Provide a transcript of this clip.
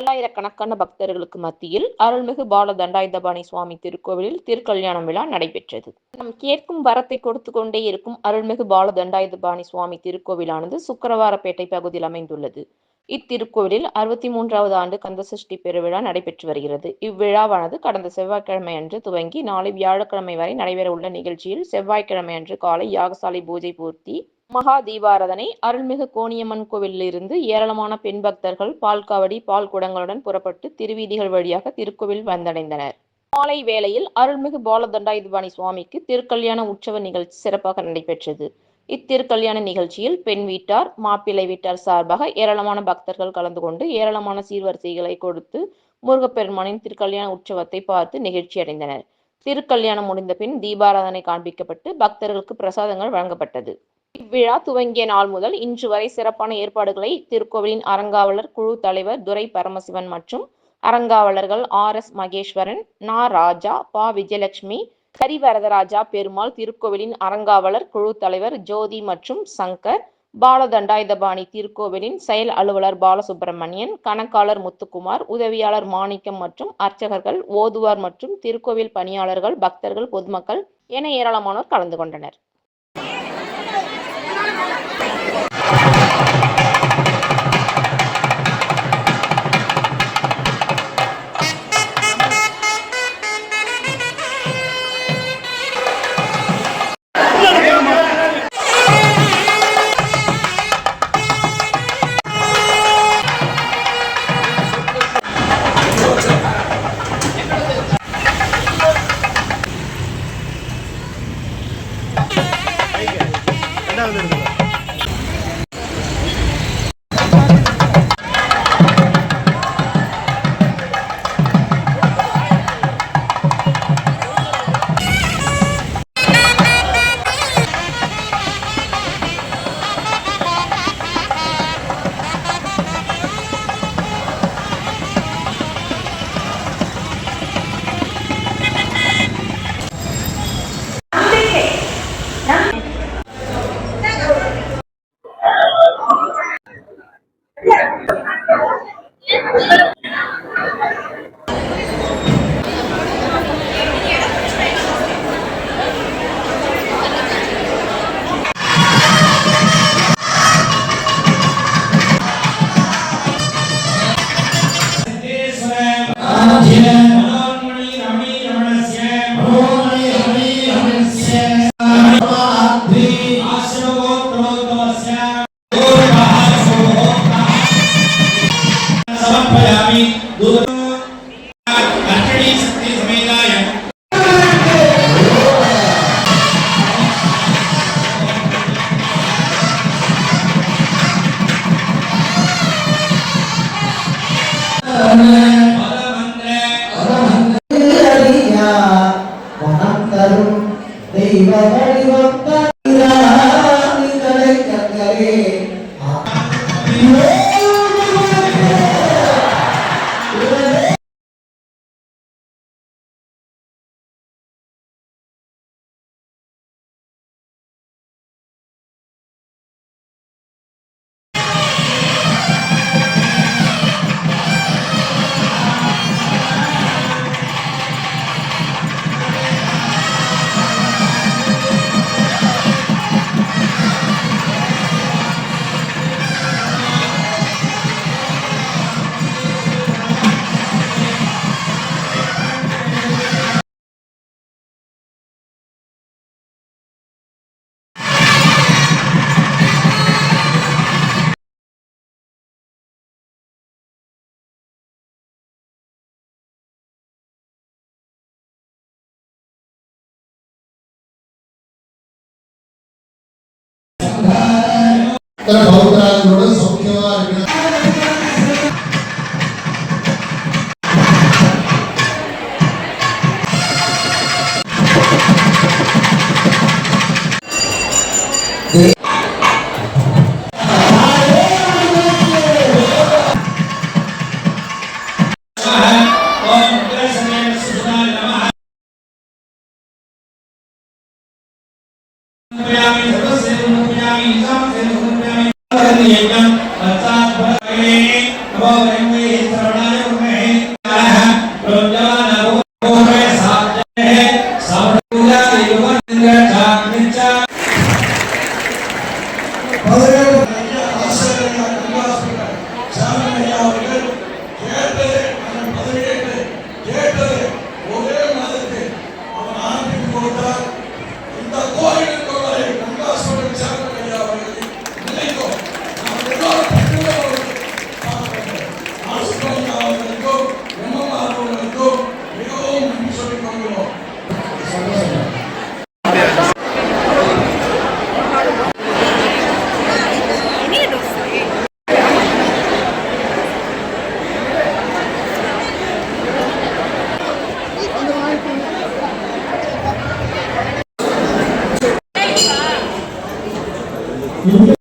பல்லாயிரக்கணக்கான பக்தர்களுக்கு மத்தியில் அருள்மிகு பால தண்டாயுதபாணி சுவாமி திருக்கோவிலில் திருக்கல்யாணம் விழா நடைபெற்றது. நம் கேட்கும் வரத்தை கொடுத்து கொண்டே இருக்கும் அருள்மிகு பால தண்டாயுதபாணி சுவாமி திருக்கோவிலானது சுக்கரவாரப்பேட்டை பகுதியில் அமைந்துள்ளது. இத்திருக்கோவிலில் அறுபத்தி மூன்றாவது ஆண்டு கந்தசஷ்டி பெருவிழா நடைபெற்று வருகிறது. இவ்விழாவானது கடந்த செவ்வாய்க்கிழமை அன்று துவங்கி நாளை வியாழக்கிழமை வரை நடைபெறவுள்ள நிகழ்ச்சியில் செவ்வாய்க்கிழமை அன்று காலை யாகசாலை பூஜை பூர்த்தி மகா தீபாராதனை அருள்மிகு கோணியம்மன் கோவிலிலிருந்து ஏராளமான பெண் பக்தர்கள் பால்காவடி பால் குடங்களுடன் புறப்பட்டு திருவீதிகள் வழியாக திருக்கோவில் வந்தடைந்தனர். மாலை வேளையில் அருள்மிகு பாலதண்டாயுதபாணி சுவாமிக்கு திருக்கல்யாண உற்சவ நிகழ்ச்சி சிறப்பாக நடைபெற்றது. இத்திருக்கல்யாண நிகழ்ச்சியில் பெண் வீட்டார் மாப்பிள்ளை வீட்டார் சார்பாக ஏராளமான பக்தர்கள் கலந்து கொண்டு ஏராளமான சீர்வரிசைகளை கொடுத்து முருகப்பெருமானின் திருக்கல்யாண உற்சவத்தை பார்த்து நிகழ்ச்சி அடைந்தனர். திருக்கல்யாணம் முடிந்த பின் தீபாராதனை காண்பிக்கப்பட்டு பக்தர்களுக்கு பிரசாதங்கள் வழங்கப்பட்டது. இவ்விழா துவங்கிய நாள் முதல் இன்று வரை சிறப்பான ஏற்பாடுகளை திருக்கோவிலின் அறங்காவலர் குழு தலைவர் துரை பரமசிவன் மற்றும் அறங்காவலர்கள் ஆர் எஸ் மகேஸ்வரன் நா ராஜா பா விஜயலட்சுமி கரிவரதராஜா பெருமாள் திருக்கோவிலின் அறங்காவலர் குழு தலைவர் ஜோதி மற்றும் சங்கர் பாலதண்டாயுதபாணி திருக்கோவிலின் செயல் அலுவலர் பாலசுப்பிரமணியன் கணக்காளர் முத்துக்குமார் உதவியாளர் மாணிக்கம் மற்றும் அர்ச்சகர்கள் ஓதுவார் மற்றும் திருக்கோவில் பணியாளர்கள் பக்தர்கள் பொதுமக்கள் என ஏராளமானோர் கலந்து கொண்டனர். ரெண்டாவது இருக்குது Bravi ಸಕಲ ಭೌತರಾದಿಗಳು ಸೌಖ್ಯವಾಗಿ Yeah, I mean, ಎಲ್ಲ